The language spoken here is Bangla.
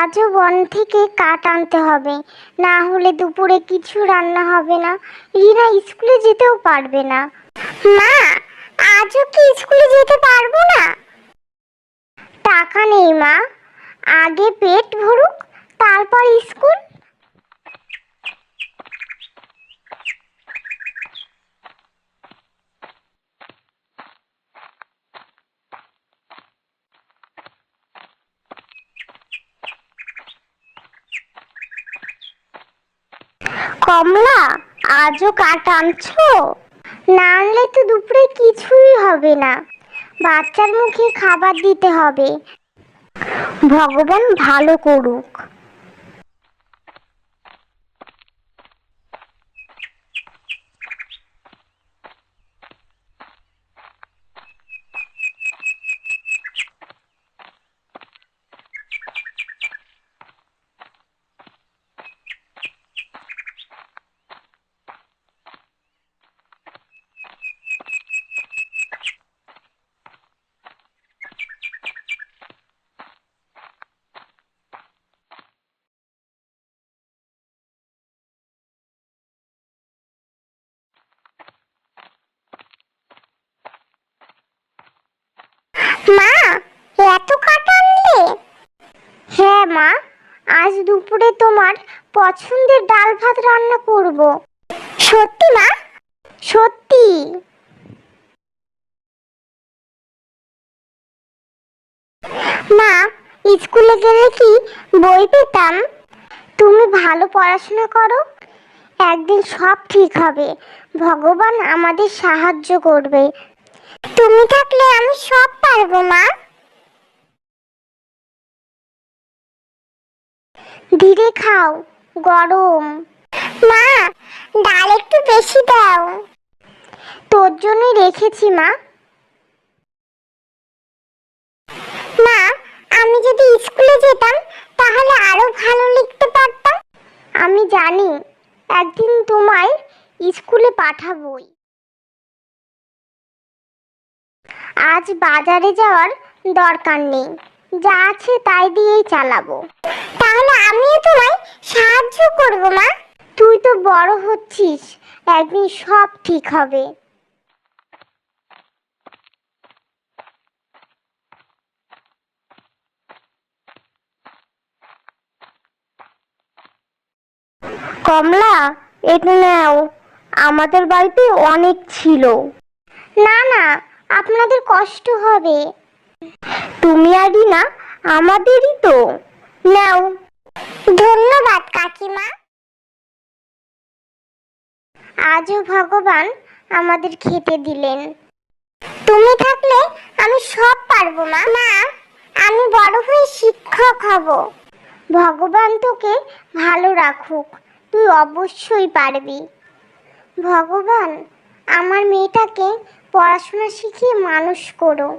আজও বন থেকে কাঠ আনতে হবে। না হলে দুপুরে কিছু রান্না হবে না। রিনা স্কুলে যেতেও পারবে না। মা, আজও কি স্কুলে যেতে পারব না? টাকা নেই মা। আগে পেট কমলা, আজও কাঠ আনছো? না আনলে তো দুপুরে কিছুই হবে না। বাচ্চার মুখে খাবার দিতে হবে। ভগবান ভালো করুক মা এত কাঠ আনলে হ্যাঁ মা আজ দুপুরে তোমার পছন্দের ডাল ভাত রান্না করব। সত্যি মা? সত্যি। মা, স্কুলে গেলে কি বই পেতাম? তুমি ভালো পড়াশোনা করো, একদিন সব ঠিক হবে। ভগবান আমাদের সাহায্য করবে। তুমি থাকলে আমি সব পারব মা। ধীরে খাও, গরম। মা, ডাল একটু বেশি দাও। তোর জন্যই রেখেছি, মা। মা, আমি যদি স্কুলে যেতাম, তাহলে আরও ভালো লিখতে পারতাম। আমি জানি, একদিন তোমায় স্কুলে পাঠাবই। আজ বাজারে যাওয়ার দরকার নেই। যা আছে তাই দিয়েই চালাবো। তাহলে আমিও তোমায় সাহায্য করব, মা। তুই তো বড় হচ্ছিস, একদিন সব ঠিক হবে। কমলা এটা নাও। আমাদের বাড়িতে অনেক ছিল। না না, আপনাদের কষ্ট হবে। তুমি আর না আমাদেরই তো। নাও। ধন্যবাদ, কাকিমা। আজও ভগবান আমাদের খেতে দিলেন। তুমি থাকলে আমি সব পারব, মা। মা, আমি বড় হয়ে শিক্ষক হব। ভগবান তোকে ভালো রাখুক, তুই অবশ্যই পারবি। ভগবান, আমার মেয়েটাকে পড়াশোনা শিখিয়ে মানুষ করো।